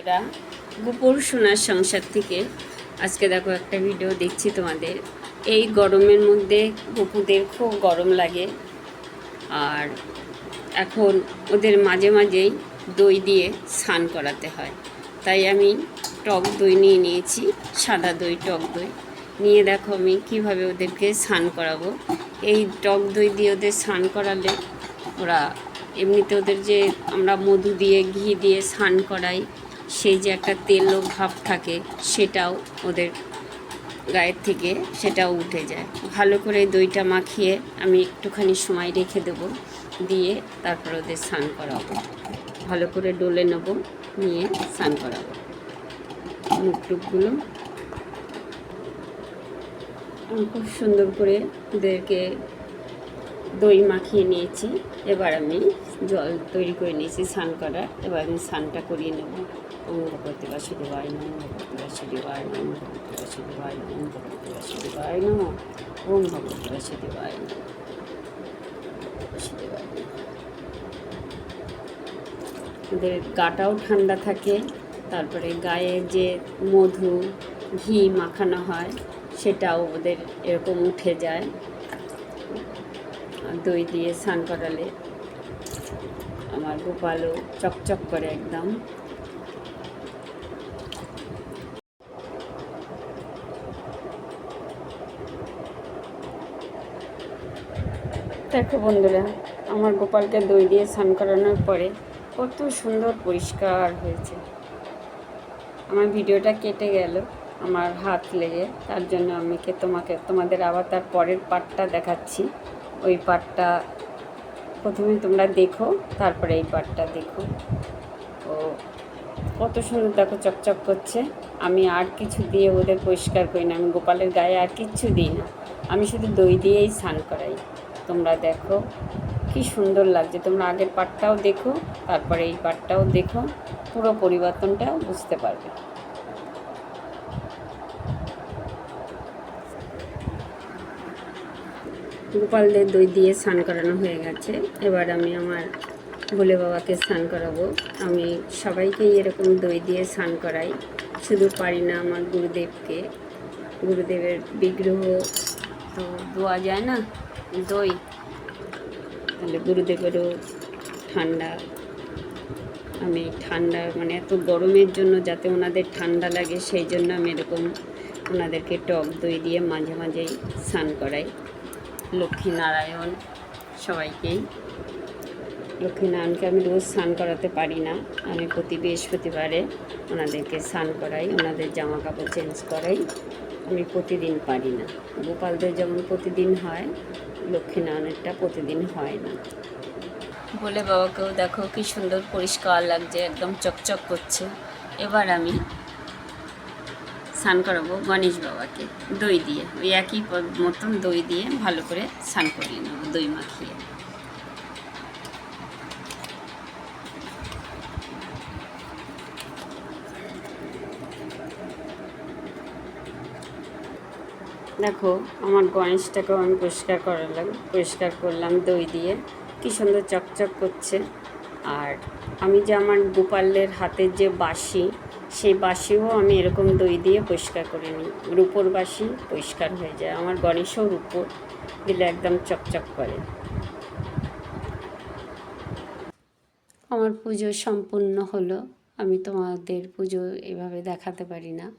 বন্ধুরা গোপর সোনার সংসার থেকে আজকে দেখো একটা ভিডিও দেখছি তোমাদের। এই গরমের মধ্যে গপুদের খুব গরম লাগে। আর এখন ওদের মাঝে মাঝেই দই দিয়ে স্নান করাতে হয়। তাই আমি টক দই নিয়ে নিয়েছি, সাদা দই, টক দই। নিয়ে দেখো আমি কীভাবে ওদেরকে স্নান করাবো। এই টক দই দিয়ে ওদের স্নান করালে ওরা এমনিতে ওদের যে আমরা মধু দিয়ে, ঘি দিয়ে স্নান করাই সেই যে একটা তেলো ভাব থাকে, সেটাও ওদের গায়ের থেকে সেটাও উঠে যায়। ভালো করে দইটা মাখিয়ে আমি একটুখানি সময় রেখে দেবো, দিয়ে তারপর ওদের স্নান করাবো। ভালো করে ডলে নেব, নিয়ে স্নান করাবো। মুখ টুকগুলো খুব সুন্দর করে ওদেরকে দই মাখিয়ে নিয়েছি। এবার আমি জল তৈরি করে নিয়েছি স্নান করার। এবার আমি স্নানটা করিয়ে নেব। ভগবতী বাসুদেবায় নম ভগবতী বাসুদেবায় নম ভগবতী বাসুদেবায় নম ভগবতী বাসুদেবায় নম ওম ভগবতী বাসুদেবায় নম বাসুদেবায় ওদের গাটাও ঠান্ডা থাকে, তারপরে গায়ে যে মধু, ঘি মাখানো হয়, সেটাও ওদের এরকম উঠে যায়। দই দিয়ে স্নান করালে। আমার গোপালও চকচক করে একদম। দেখো বন্ধুরা, আমার গোপালকে দই দিয়ে স্নান করানোর পরে কত সুন্দর পরিষ্কার হয়েছে। আমার ভিডিওটা কেটে গেল, আমার হাত লেগে, তার জন্য আমি কে তোমাকে, তোমাদের আবার তার পরের পার্টটা দেখাচ্ছি। ওই পার্টটা প্রথমে তোমরা দেখো, তারপরে এই পার্টটা দেখো। ও, কত সুন্দর দেখো, চকচক করছে। আমি আর কিছু দিয়ে ওদের পরিষ্কার করি না, আমি গোপালের গায়ে আর কিচ্ছু দিই না। আমি শুধু দই দিয়েই স্নান করাই। তোমরা দেখো। কি সুন্দর লাগছে। তোমরা আগের পার্টটাও দেখো, তারপরে এই পার্টটাও দেখো। পুরো পরিবর্তনটা বুঝতে পারবে। গোপালদের দই দিয়ে স্নান করানো হয়ে গেছে। এবার আমি আমার ভোলে বাবাকে স্নান করাবো। আমি সবাইকেই এরকম দই দিয়ে স্নান করাই। শুধু পারি না আমার গুরুদেবকে। গুরুদেবের বিগ্রহ তো ধোয়া যায় না? দই, তাহলে গুরুদেবেরও ঠান্ডা। আমি ঠান্ডা মানে এত গরমের জন্য যাতে ওনাদের ঠান্ডা লাগে, সেই জন্য আমি এরকম ওনাদেরকে টক দই দিয়ে মাঝে মাঝেই স্নান করাই। লক্ষ্মীনারায়ণ সবাইকেই। লক্ষ্মীনারায়ণকে আমি রোজ স্নান করাতে পারি না। আমি প্রতি বৃহস্পতিবারে ওনাদেরকে স্নান করাই, ওনাদের জামা কাপড় চেঞ্জ করাই। আমি প্রতিদিন পারি না। গোপালদের যেমন প্রতিদিন হয় লক্ষ্মীনারায়ণেরটা প্রতিদিন হয় না। বলে বাবাকেও দেখো কি সুন্দর পরিষ্কার লাগছে, একদম চকচক করছে। এবার আমি স্নান করাবো গণেশ বাবাকে দই দিয়ে। ওই একই মতন দই দিয়ে ভালো করে স্নান করিয়ে নেব দই মাখিয়ে। দেখো, আমার গণেশটাকেও আমি পরিষ্কার করালাম, পরিষ্কার করলাম দই দিয়ে। কি সুন্দর চকচক করছে। আর আমি যে আমার গোপালের হাতের যে বাঁশি, সেই বাঁশিও আমি এরকম দই দিয়ে পরিষ্কার করে নিই। রূপোর বাঁশি পরিষ্কার হয়ে যায়। আমার গণেশও রূপোর দিলে একদম চকচক করে। আমার পুজো সম্পূর্ণ হলো। আমি তোমাদের পুজো এভাবে দেখাতে পারি না।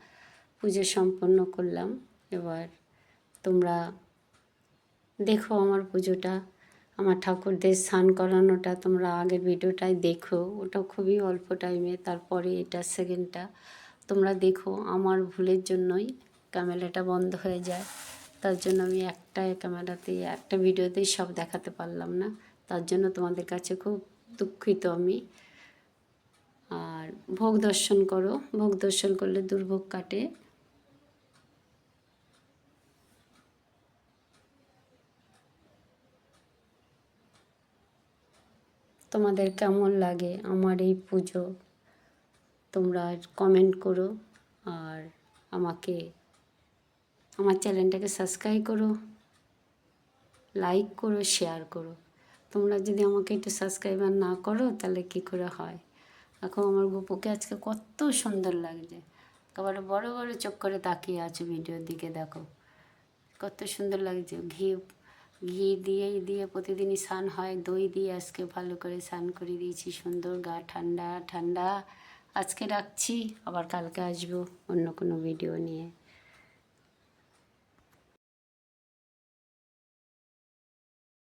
পুজো সম্পন্ন করলাম। এবার তোমরা দেখো আমার পুজোটা, আমার ঠাকুরদের স্নান করানোটা, তোমরা আগের ভিডিওটাই দেখো। ওটা খুবই অল্প টাইমে, তারপরে এটা সেকেন্ডটা। তোমরা দেখো, আমার ভুলের জন্যই ক্যামেরাটা বন্ধ হয়ে যায়। তার জন্য আমি একটা ক্যামেরাতেই, একটা ভিডিওতেই সব দেখাতে পারলাম না। তার জন্য তোমাদের কাছে খুব দুঃখিত আমি। আর ভোগ দর্শন করো। ভোগ দর্শন করলে দুর্ভোগ কাটে। তোমাদের কেমন লাগে আমার এই পুজো? তোমরা কমেন্ট করো আর আমাকে, আমার চ্যানেলটাকে সাবস্ক্রাইব করো লাইক করো শেয়ার করো। তোমরা যদি আমাকে একটু সাবস্ক্রাইবার না করো, তাহলে কী করে হয়? এখন আমার গপুকে আজকে কত সুন্দর লাগছে। একেবারে বড় বড় চোখ করে তাকিয়ে আছো ভিডিওর দিকে, দেখো। কত সুন্দর লাগছে, ঘি ঘি দিয়েই দিয়ে প্রতিদিনই স্নান হয়, দই দিয়ে আজকে ভালো করে স্নান করে দিয়েছি, সুন্দর গা ঠান্ডা ঠান্ডা। আজকে রাখছি, আবার কালকে আসব অন্য কোনো ভিডিও নিয়ে।